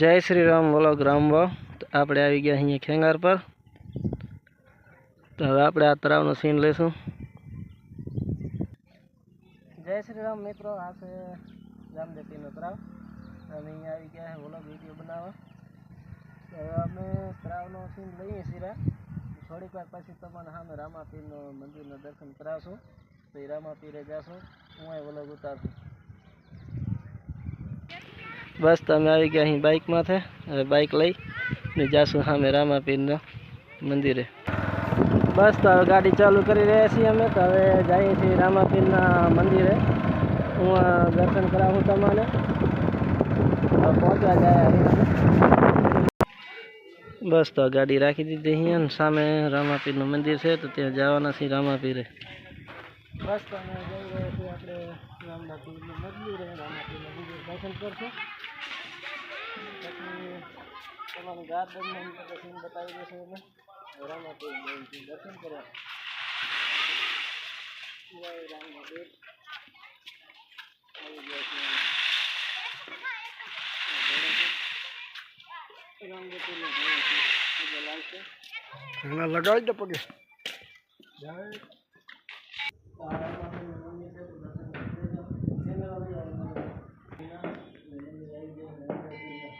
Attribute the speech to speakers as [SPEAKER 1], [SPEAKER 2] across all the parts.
[SPEAKER 1] જય શ્રી રામ, બોલો ગ્રામવા તો આપણે આવી ગયા અહીંયા ખેંગાર પર. તો હવે આપણે આ તળાવનો સીન લઈશું. જય શ્રી રામ મિત્રો, આ છે રામદેપીનો તળાવ અને અહીંયા આવી ગયા છે વ્લોગ વીડિયો બનાવવા હવે અમે તળાવનો સીન લઈએ સિરા થોડીક વાર પછી તમને સામે રામાપીરનો મંદિરના દર્શન કરાવશું. તો એ રામાપીરે જશું. હું અહીં વલગ ઉતારશું. બસ તમે આવી ગયા અહીં બાઇકમાંથી છે હવે બાઇક લઈ ને જાશું સામે રામાપીરના મંદિરે. બસ તો હવે ગાડી ચાલુ કરી રહ્યા છીએ અમે, તો હવે જઈએ છીએ રામાપીરના મંદિરે. હું દર્શન કરાવું તમને. પહોંચવા જાય બસ તો ગાડી રાખી દીધી અહીંયા ને સામે રામાપીરનું મંદિર છે, તો ત્યાં જવાના છીએ રામાપીરે. બસ તો અમે આપણે રામાપીરનું મંદિરે દર્શન કરશું. તમારું ગાર્ડન સીન બતાવી દઈશું અમે રામાપીર દર્શન કરવા જય રામાપીર આવી ગયા છે. બીજો લાલ
[SPEAKER 2] લગાવી દે પગે
[SPEAKER 1] જય આ રામાપીરનું મંદિર છે તો દર્શન કરી લેજો. કેમેરો લઈ આવો. મંદિર આવી ગયા રામદેવપીરના.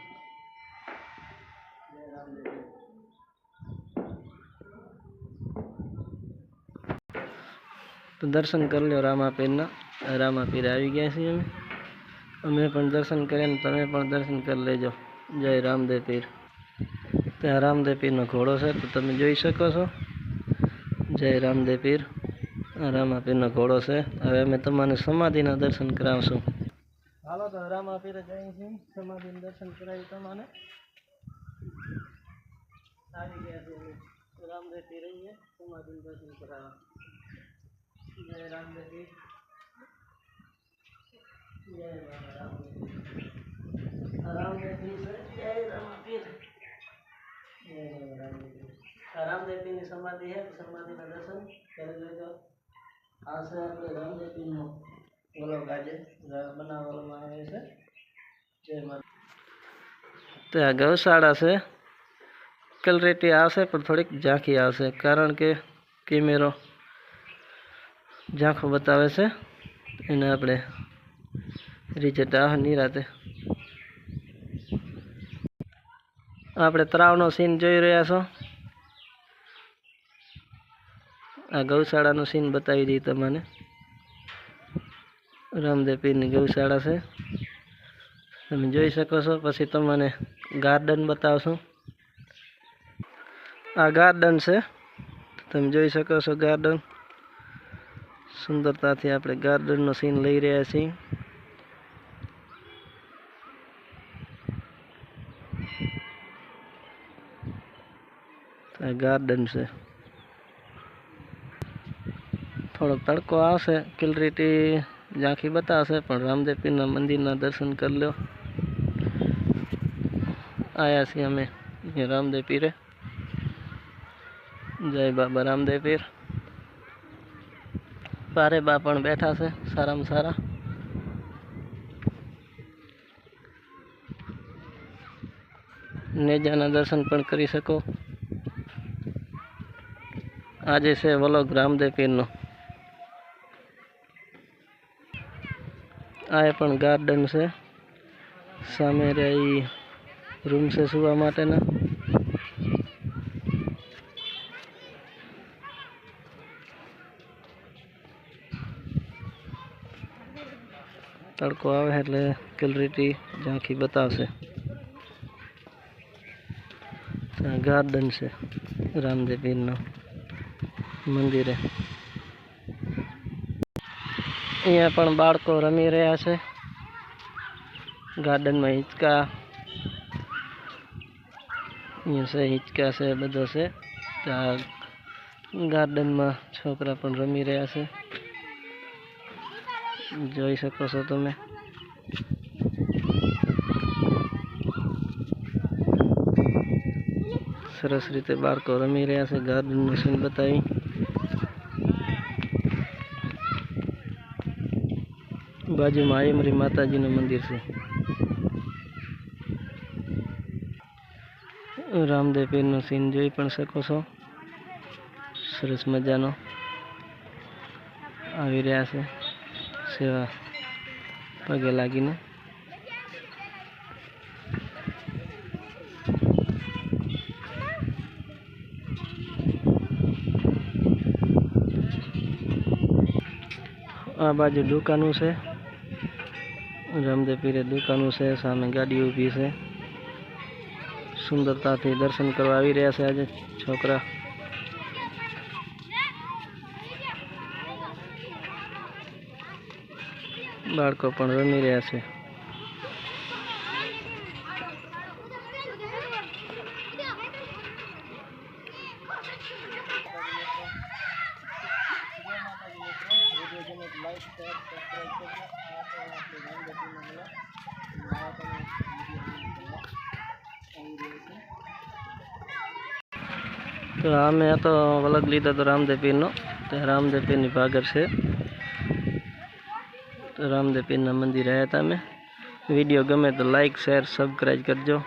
[SPEAKER 1] જય રામદેવ તો દર્શન કરી લો રામાપીરના. રામાપીર આવી ગયા છીએ અમે. અમે પણ દર્શન કર્યા તમે પણ દર્શન કરી લેજો. જય રામદેવ પીર. ત્યાં રામદેવ પીરનો ઘોડો છે, તો તમે જોઈ શકો છો. જય રામદેવ પીર. રામાપીરનો ઘોડો છે. હવે અમે તમારે સમાધિના દર્શન કરાવશું. હાલો, તો રામાપીર જઈએ છીએ. સમાધિના દર્શન કરાવી તમને. આવી ગયા છે રામદેવ પીર સમાધિના દર્શન કરાવવા. જય રામદેવ પીર જય રામદેવ પીર રામદેવ પીર છે જય રામપીર જય રામદેવ પીર આ રામદેવ પીરની સમાધિ છે તો સમાધિના દર્શન કરી લેજો આ છે આપણે રામદેવ પીરનો વ્લોગ આજે રા- બનાવવામાં આવે છે જય માતા તો આ ગૌશાળા છે કલરેટી આવશે પણ થોડીક ઝાંખી આવશે કારણ કે કેમેરો ઝાંખો બતાવે છે. એને આપણે આવે નિરાતે આપણે તળાવનો સીન જોઈ રહ્યા છો. આ ગૌશાળાનું સીન બતાવી દઈએ તમને. રામદેવ પીરની ગૌશાળા છે. તમે જોઈ શકો છો. પછી તમને ગાર્ડન બતાવશું. આ ગાર્ડન છે. તમે જોઈ શકો છો ગાર્ડન. સુંદરતાથી આપણે ગાર્ડનનો સીન લઈ રહ્યા છીએ. ગાર્ડન છે. થોડોક તડકો આવશે, કિલરીટી ઝાંખી બતાવશે, પણ રામદેવ પીરના મંદિરના દર્શન કરી લો આવ્યા છીએ અમે રામદેવ પીરે. જય બાબા રામદેવ પીર. બારે બા પણ બેઠા છે, સારામાં સારા. નેજાના દર્શન પણ કરી શકો. આજે છે વલોગ રામદેવ આ એ પણ ગાર્ડન છે. સામે રહી રૂમ છે સુવા માટેના. તડકો આવે એટલે ક્લેરિટી ઝાંખી બતાવશે. ગાર્ડન છે રામદેવ મંદિરે. અહીંયા પણ બાળકો રમી રહ્યા છે. ગાર્ડનમાં હિંચકા. અહીંયા છે, હિંચકા છે, બધો છે. ત્યાં ગાર્ડનમાં છોકરા પણ રમી રહ્યા છે. જોઈ શકો છો તમે. સરસ રીતે બાળકો રમી રહ્યા છે ગાર્ડનનું સીન બતાવી. બાજુમાં આયમરી માતાજીનું મંદિર છે. રામદેવ પીરનો સીન જોઈ પણ શકો છો. સરસ મજાનો. આવી રહ્યા છે. સેવા પગે લાગીને આ બાજુ દુકાનો છે રમદે પીરે દુકાનો છે સામે ગાડી ઊભી છે સુંદરતાથી દર્શન કરવા આવી રહ્યા છે આજે છોકરા બાળકો પણ રમી રહ્યા છે. તો અમે તો વલગ લીધો તો રામદેવ પીરનો. તે રામદેવ પીરની ભાગર છે. રામદેવ પીરના મંદિરે આવ્યા હતા અમે. વીડિયો ગમે તો લાઈક શેર સબસ્ક્રાઈબ કરજો.